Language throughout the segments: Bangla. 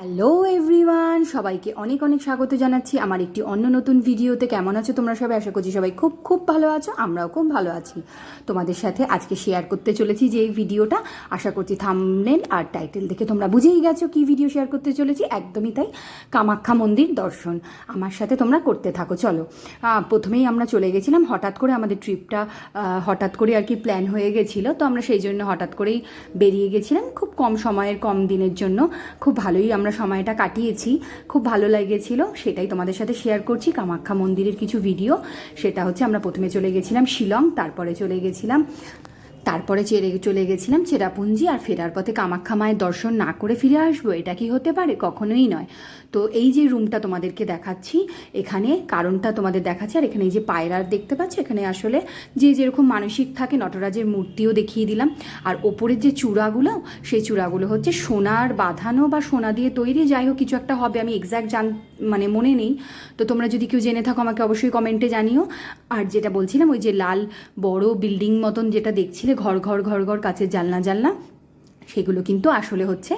হ্যালো এভরিওয়ান সবাইকে অনেক অনেক স্বাগত জানাচ্ছি আমার একটি অন্য নতুন ভিডিওতে। কেমন আছো তোমরা সবাই? আশা করছি সবাই খুব খুব ভালো আছো, আমরাও খুব ভালো আছি। তোমাদের সাথে আজকে শেয়ার করতে চলেছি যে এই ভিডিওটা। আশা করছি থামনেল আর টাইটেল দেখে তোমরা বুঝেই গেছো কি ভিডিও শেয়ার করতে চলেছি। একদমই তাই, কামাখ্যা মন্দির দর্শন। আমার সাথে তোমরা করতে থাকো, চলো। প্রথমেই আমরা চলে গেছিলাম, হঠাৎ করে আমাদের ট্রিপটা হঠাৎ করে আর কি প্ল্যান হয়ে গেছিল। তো আমরা সেই জন্য হঠাৎ করেই বেরিয়ে গেছিলাম, খুব কম সময়ের, কম দিনের জন্য। খুব ভালোই আমরা সময়টা কাটিয়েছি। খুব ভালো লেগেছিল, সেটাই তোমাদের সাথে শেয়ার করছি। কামাখ্যা মন্দিরের কিছু ভিডিও সেটা হচ্ছে আমরা প্রথমে চলে গেছিলাম শিলং, তারপরে চলে গেছিলাম তারপরে চেরে চলে গেছিলাম চেরাপুঞ্জি আর ফেরার পথে কামাখ্যা মায়ের দর্শন না করে ফিরে আসব, এটা কি হতে পারে? কখনোই নয়। তো এই যে রুমটা তোমাদেরকে দেখাচ্ছি, এখানে কারণটা তোমাদের দেখাচ্ছি, আর এখানে এই যে পায়রার দেখতে পাচ্ছ? এখানে আসলে যে যেরকম মানসিক থাকে, নটরাজের মূর্তিও দেখিয়ে দিলাম। আর ওপরের যে চূড়াগুলো, সেই চূড়াগুলো হচ্ছে সোনার বাঁধানো বা সোনা দিয়ে তৈরি, যাই হোক, কিছু একটা হবে, আমি এক্স্যাক্ট জান মানে মনে নেই। তো তোমরা যদি কেউ জেনে থাকো, আমাকে অবশ্যই কমেন্টে জানিও। আর যেটা বলছিলাম, ওই যে লাল বড় বিল্ডিং মতন যেটা দেখছিলে ঘর ঘর ঘর ঘর কাছে জানলা জানলা সেগুলো কিন্তু আসলে হচ্ছে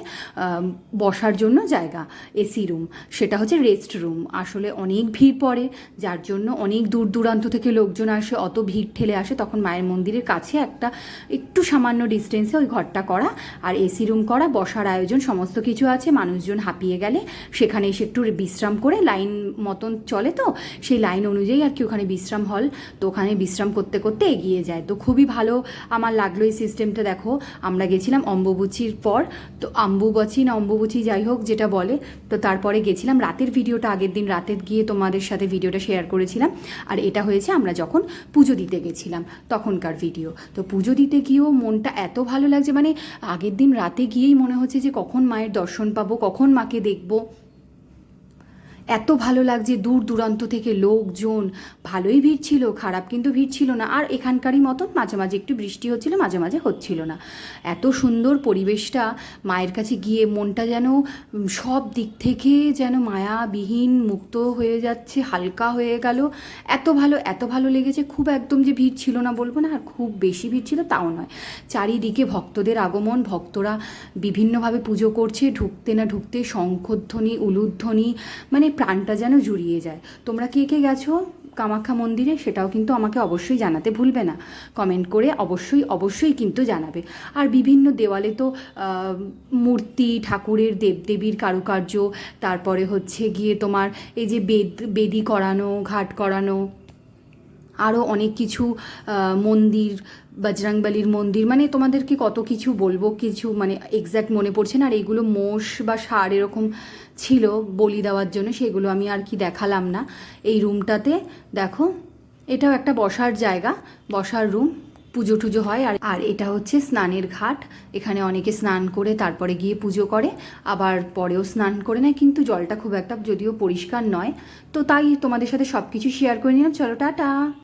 বসার জন্য জায়গা, এসি রুম। সেটা হচ্ছে রেস্ট রুম। আসলে অনেক ভিড় পড়ে, যার জন্য অনেক দূর দূরান্ত থেকে লোকজন আসে, অত ভিড় ঠেলে আসে, তখন মায়ের মন্দিরের কাছে একটা একটু সামান্য ডিস্টেন্সে ওই ঘরটা করা আর এসি রুম করা, বসার আয়োজন, সমস্ত কিছু আছে, মানুষজন হাঁপিয়ে গেলে সেখানে এসে একটু বিশ্রাম করে, লাইন মতন চলে তো, সেই লাইন অনুযায়ী আর কি ওখানে বিশ্রাম হল। তো ওখানে বিশ্রাম করতে করতে এগিয়ে যায়। তো খুবই ভালো আমার লাগল এই সিস্টেমটা দেখো। আমরা গেছিলাম অম্বুবুচির পর, তো আম্বুবাচি না অম্বুবুচি যাই হোক যেটা বলে, তো তারপরে গেছিলাম। রাতের ভিডিওটা আগের দিন রাতে গিয়ে তোমাদের সাথে ভিডিওটা শেয়ার করেছিলাম। আর এটা হয়েছে আমরা যখন পুজো দিতে গেছিলাম তখনকার ভিডিও তো পুজো দিতে গিয়েও মনটা এত ভালো লাগছে মানে আগের দিন রাতে গিয়েই মনে হচ্ছে যে কখন মায়ের দর্শন পাবো, কখন মাকে দেখব। এত ভালো লাগছে, দূর দূরান্ত থেকে লোকজন। ভালোই ভিড় ছিল, খারাপ কিন্তু ভিড় ছিল না। আর এখানকারই মতন মাঝে মাঝে একটু বৃষ্টি হচ্ছিল, মাঝে মাঝে হচ্ছিল না। এত সুন্দর পরিবেশটা, মায়ের কাছে গিয়ে মনটা যেন সব দিক থেকে যেন মায়াবিহীন, মুক্ত হয়ে যাচ্ছে, হালকা হয়ে গেল। এত ভালো এত ভালো লেগেছে, খুব একদম যে ভিড় ছিল না বলব না, আর খুব বেশি ভিড় ছিল তাও নয়। চারিদিকে ভক্তদের আগমন, ভক্তরা বিভিন্নভাবে পুজো করছে, ঢুকতে না ঢুকতে শঙ্খধ্বনি, উলুধ্বনি মানে প্রাণটা যেন জুড়িয়ে যায়। তোমরা কে কে গেছো কামাখ্যা মন্দিরে সেটাও কিন্তু আমাকে অবশ্যই জানাতে ভুলবে না। কমেন্ট করে অবশ্যই অবশ্যই কিন্তু জানাবে। আর বিভিন্ন দেওয়ালে তো মূর্তি, ঠাকুরের দেবদেবীর কারুকার্য, তারপরে হচ্ছে গিয়ে তোমার এই যে বেদ, বেদি করানো, ঘাট করানো আরও অনেক কিছু মন্দির, বজরংবলির মন্দির মানে তোমাদেরকে কত কিছু বলব? কিছু মানে এক্স্যাক্ট মনে পড়ছে না? আর এইগুলো মোষ বা ষাঁড় এরকম ছিল বলি দেওয়ার জন্য, সেগুলো আমি আর কি দেখালাম না। এই রুমটাতে দেখো, এটাও একটা বসার জায়গা, বসার রুম, পুজো টুজো হয়। আর আর এটা হচ্ছে স্নানের ঘাট, এখানে অনেকে স্নান করে তারপরে গিয়ে পুজো করে, আবার পরেও স্নান করে নেয়, কিন্তু জলটা খুব একটা যদিও পরিষ্কার নয়। তো তাই তোমাদের সাথে সব কিছু শেয়ার করে নিলাম। চলো, টাটা!